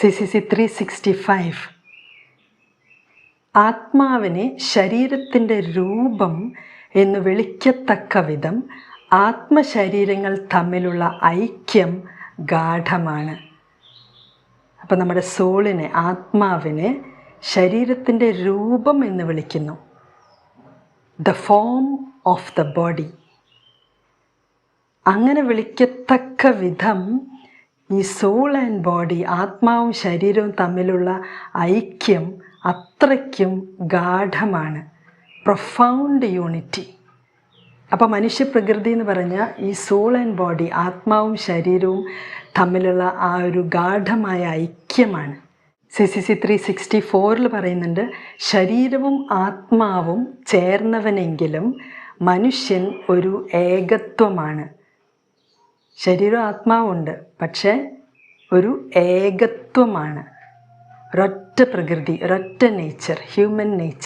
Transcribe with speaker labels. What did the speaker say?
Speaker 1: C C C three sixty five. ആത്മാവിനെ ശരീരത്തിന്റെ രൂപം എന്ന് വിളിക്കത്തക്ക വിധം ആത്മശരീരങ്ങൾ തമ്മിലുള്ള ഐക്യം ഗാഠമാണ്. അപ്പം നമ്മുടെ സോളിനെ ആത്മാവിനെ ശരീരത്തിന്റെ രൂപം എന്ന് വിളിക്കുന്നു. The form of the body അങ്ങനെ വിളിക്കത്തക്ക വിധം ഈ സോൾ ആൻഡ് ബോഡി ആത്മാവും ശരീരവും തമ്മിലുള്ള ഐക്യം അത്രയ്ക്കും ഗാഠമാണ്. പ്രൊഫൗണ്ട് യൂണിറ്റി അപ്പോൾ മനുഷ്യപ്രകൃതി എന്ന് പറഞ്ഞാൽ ഈ സോൾ ആൻഡ് ബോഡി ആത്മാവും ശരീരവും തമ്മിലുള്ള ആ ഒരു ഗാഠമായ ഐക്യമാണ്. C C C three sixty ഫോറിൽ പറയുന്നുണ്ട് ശരീരവും ആത്മാവും ചേർന്നവനെങ്കിലും മനുഷ്യൻ ഒരു ഏകത്വമാണ്. ശരീരവും ആത്മാവുണ്ട്. പക്ഷേ ഒരു ഏകത്വമാണ്. ഒരൊറ്റ പ്രകൃതി ഒരൊറ്റ നേച്ചർ ഹ്യൂമൻ നേച്ചർ